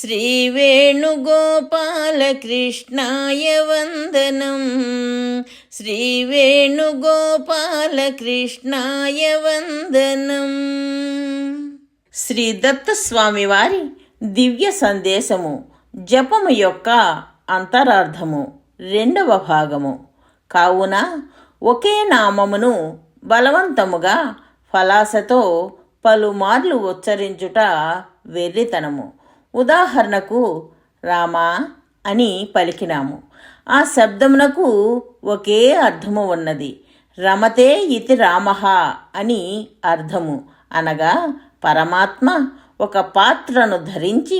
श्रीवेणुगोपालकृष्णाय वन्दनम् శ్రీవేణుగోపాలకృష్ణాయ వందనం శ్రీ దత్తస్వామి వారి దివ్య సందేశము జపము యొక్క అంతరార్థము రెండవ భాగము కావున ఒకే నామమును బలవంతముగా ఫలాసతో పలుమార్లు ఉచ్చరించుట వెర్రితనము ఉదాహరణకు రామా అని పలికినాము. ఆ శబ్దమునకు ఒకే అర్థము ఉన్నది. రమతే ఇతి రామః అని అర్థము. అనగా పరమాత్మ ఒక పాత్రను ధరించి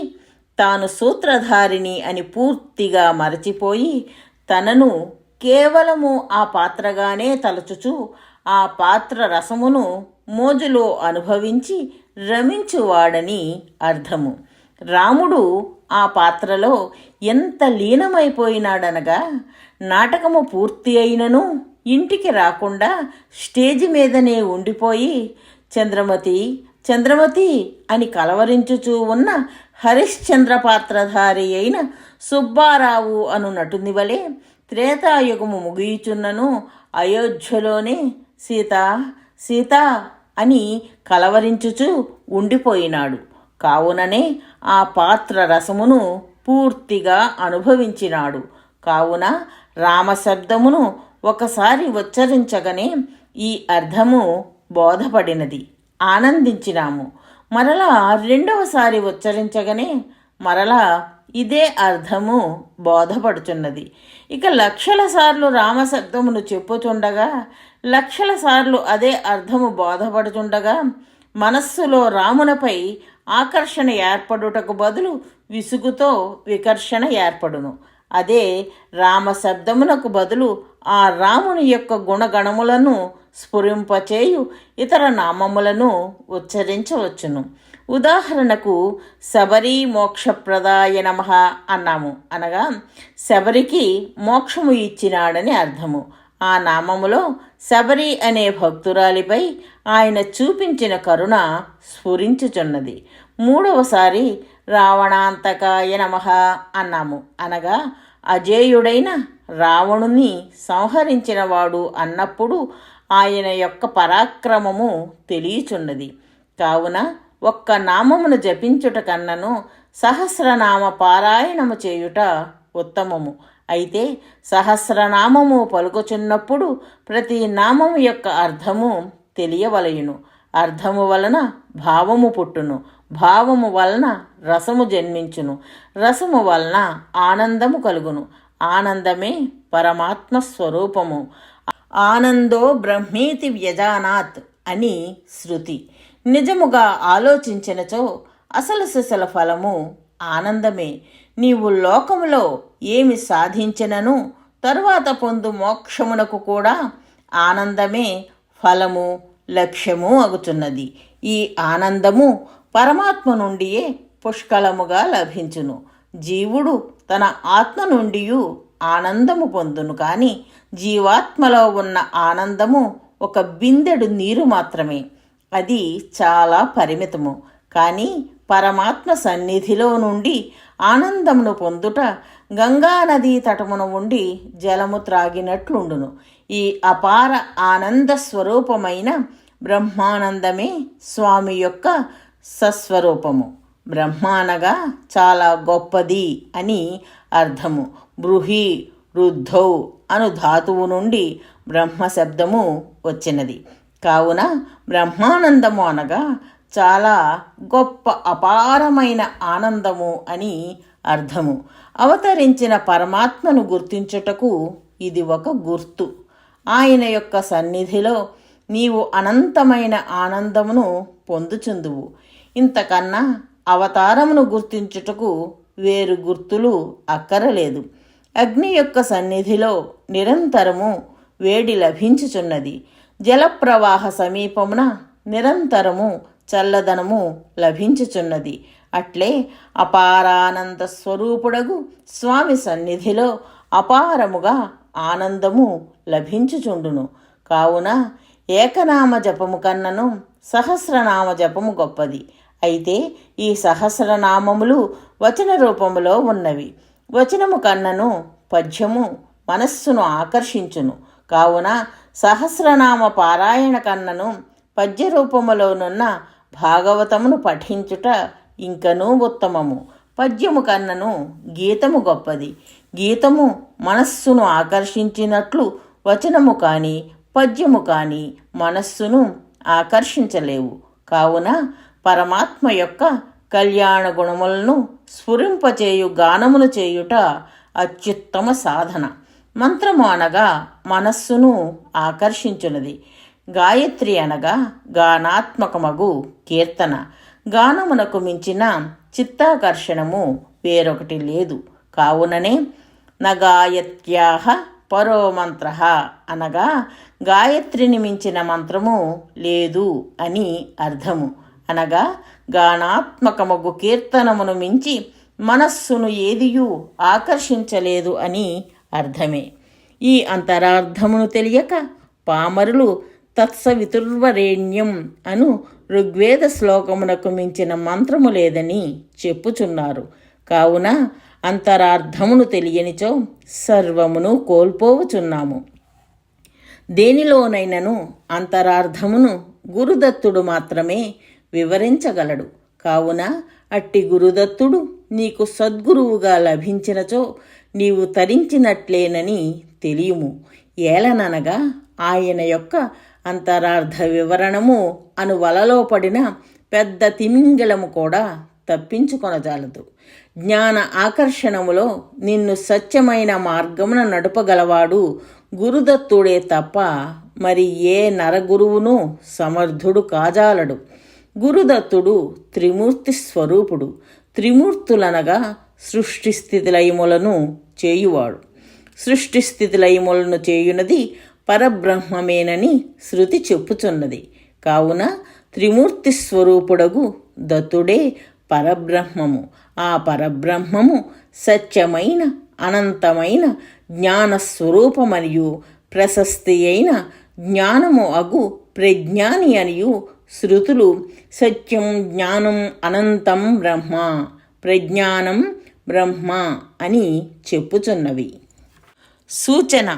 తాను సూత్రధారిణి అని పూర్తిగా మరచిపోయి తనను కేవలము ఆ పాత్రగానే తలచుచు ఆ పాత్ర రసమును మోజులో అనుభవించి రమించువాడని అర్థము. రాముడు ఆ పాత్రలో ఎంత లీనమైపోయినాడనగా నాటకము పూర్తి అయినను ఇంటికి రాకుండా స్టేజి మీదనే ఉండిపోయి చంద్రమతి చంద్రమతి అని కలవరించుచూ ఉన్న హరిశ్చంద్ర పాత్రధారి అయిన సుబ్బారావు అను నటుని వలె త్రేతాయుగము ముగియుచున్నను అయోధ్యలోనే సీత సీత అని కలవరించుచూ ఉండిపోయినాడు. కావుననే ఆ పాత్ర రసమును పూర్తిగా అనుభవించినాడు. కావున రామశబ్దమును ఒకసారి ఉచ్చరించగనే ఈ అర్థము బోధపడినది. ఆనందించినాము. మరలా రెండవసారి ఉచ్చరించగనే మరలా ఇదే అర్థము బోధపడుచున్నది. ఇక లక్షల సార్లు రామశబ్దమును చెప్పుచుండగా లక్షల సార్లు అదే అర్థము బోధపడుచుండగా మనస్సులో రామునపై ఆకర్షణ ఏర్పడుటకు బదులు విసుగుతో వికర్షణ ఏర్పడును. అదే రామ శబ్దమునకు బదులు ఆ రాముని యొక్క గుణగణములను స్ఫురింపచేయు ఇతర నామములను ఉచ్చరించవచ్చును. ఉదాహరణకు శబరి మోక్షప్రదాయ నమ అన్నాము. అనగా శబరికి మోక్షము ఇచ్చినాడని అర్థము. ఆ నామములో శబరి అనే భక్తురాలిపై ఆయన చూపించిన కరుణ స్ఫురించుచున్నది. మూడవసారి రావణాంతకాయ నమ అన్నాము. అనగా అజేయుడైన రావణుని సంహరించినవాడు అన్నప్పుడు ఆయన యొక్క పరాక్రమము తెలియచున్నది. కావున ఒక్క నామమును జపించుట కన్నను సహస్రనామ పారాయణము చేయుట ఉత్తమము. అయితే సహస్రనామము పలుకుచున్నప్పుడు ప్రతి నామము యొక్క అర్థము తెలియవలయును. అర్థము వలన భావము పుట్టును. భావము వలన రసము జన్మించును. రసము వలన ఆనందము కలుగును. ఆనందమే పరమాత్మ స్వరూపము. ఆనందో బ్రహ్మేతి వ్యజానాత్ అని శృతి. నిజముగా ఆలోచించినచో అసలు సిసల ఫలము ఆనందమే. నీవు లోకములో ఏమి సాధించినను తరువాత పొందు మోక్షమునకు కూడా ఆనందమే ఫలము లక్ష్యము అగుచున్నది. ఈ ఆనందము పరమాత్మ నుండియే పుష్కలముగా లభించును. జీవుడు తన ఆత్మ నుండి ఆనందము పొందును. కానీ జీవాత్మలో ఉన్న ఆనందము ఒక బిందెడు నీరు మాత్రమే. అది చాలా పరిమితము. కానీ పరమాత్మ సన్నిధిలో నుండి ఆనందమును పొందుట గంగా నదీ తటమున ఉండి జలము త్రాగినట్లుండును. ఈ అపార ఆనంద స్వరూపమైన బ్రహ్మానందమే స్వామి యొక్క సస్వరూపము. బ్రహ్మానగా చాలా గొప్పది అని అర్థము. బృహి రుద్ధౌ అను ధాతువు నుండి బ్రహ్మ శబ్దము వచ్చినది. కావున బ్రహ్మానందము అనగా చాలా గొప్ప అపారమైన ఆనందము అని అర్థము. అవతరించిన పరమాత్మను గుర్తించుటకు ఇది ఒక గుర్తు. ఆయన యొక్క సన్నిధిలో నీవు అనంతమైన ఆనందమును పొందుచుందువు. ఇంతకన్నా అవతారమును గుర్తించుటకు వేరు గుర్తులు అక్కరలేదు. అగ్ని యొక్క సన్నిధిలో నిరంతరము వేడి లభించుచున్నది. జలప్రవాహ సమీపమున నిరంతరము చల్లదనము లభించుచున్నది. అట్లే అపారానంద స్వరూపుడగు స్వామి సన్నిధిలో అపారముగా ఆనందము లభించుచుండును. కావున ఏకనామ జపము కన్నను సహస్రనామ జపము గొప్పది. అయితే ఈ సహస్రనామములు వచన రూపములో ఉన్నవి. వచనము కన్నను పద్యము మనస్సును ఆకర్షించును. కావున సహస్రనామ పారాయణ కన్నను పద్య రూపములోనున్న భాగవతమును పఠించుట ఇంకనూ ఉత్తమము. పద్యము కన్నను గీతము గొప్పది. గీతము మనస్సును ఆకర్షించినట్లు వచనము కానీ పద్యము కానీ మనస్సును ఆకర్షించలేవు. కావున పరమాత్మ యొక్క కళ్యాణ గుణములను స్ఫురింపచేయు గానమును చేయుట అత్యుత్తమ సాధన. మంత్రము అనగా మనస్సును ఆకర్షించున్నది గాయత్రి అనగా గానాత్మకమగు కీర్తన. గానమునకు మించిన చిత్తాకర్షణము వేరొకటి లేదు. కావుననే నగాయత్యాహ పరో మంత్ర అనగా గాయత్రిని మించిన మంత్రము లేదు అని అర్థము. అనగా గానాత్మకమగు కీర్తనమును మించి మనస్సును ఏదియూ ఆకర్షించలేదు అని అర్థమే. ఈ అంతరార్థమును తెలియక పామరులు తత్సవితుర్వరేణ్యం అను ఋగ్వేద శ్లోకమునకు మించిన మంత్రము లేదని చెప్పుచున్నారు. కావున అంతరార్థమును తెలియనిచో సర్వమును కోల్పోవచున్నాము. దేనిలోనైనను అంతరార్థమును గురుదత్తుడు మాత్రమే వివరించగలడు. కావున అట్టి గురుదత్తుడు నీకు సద్గురువుగా లభించినచో నీవు తరించినట్లేనని తెలియము. ఏలననగా ఆయన యొక్క అంతరార్థ వివరణము అను వలలో పడిన పెద్ద తిమింగలము కూడా తప్పించుకొనజాలదు. జ్ఞాన ఆకర్షణములో నిన్ను సత్యమైన మార్గమున నడుపగలవాడు గురుదత్తుడే తప్ప మరి ఏ నరగురువును సమర్థుడు కాజాలడు. గురుదత్తుడు త్రిమూర్తి స్వరూపుడు. త్రిమూర్తులనగా సృష్టి స్థితిలయములను చేయువాడు. సృష్టి స్థితిలయములను చేయునది పరబ్రహ్మమేనని శృతి చెప్పుచున్నది. కావున త్రిమూర్తి స్వరూపుడగు దత్తుడే పరబ్రహ్మము. ఆ పరబ్రహ్మము సత్యమైన అనంతమైన జ్ఞానస్వరూపమనియు ప్రశస్తి అయిన జ్ఞానము అగు ప్రజ్ఞాని అనియు శృతులు సత్యం జ్ఞానం అనంతం బ్రహ్మ ప్రజ్ఞానం బ్రహ్మ అని చెప్పుచున్నవి. సూచన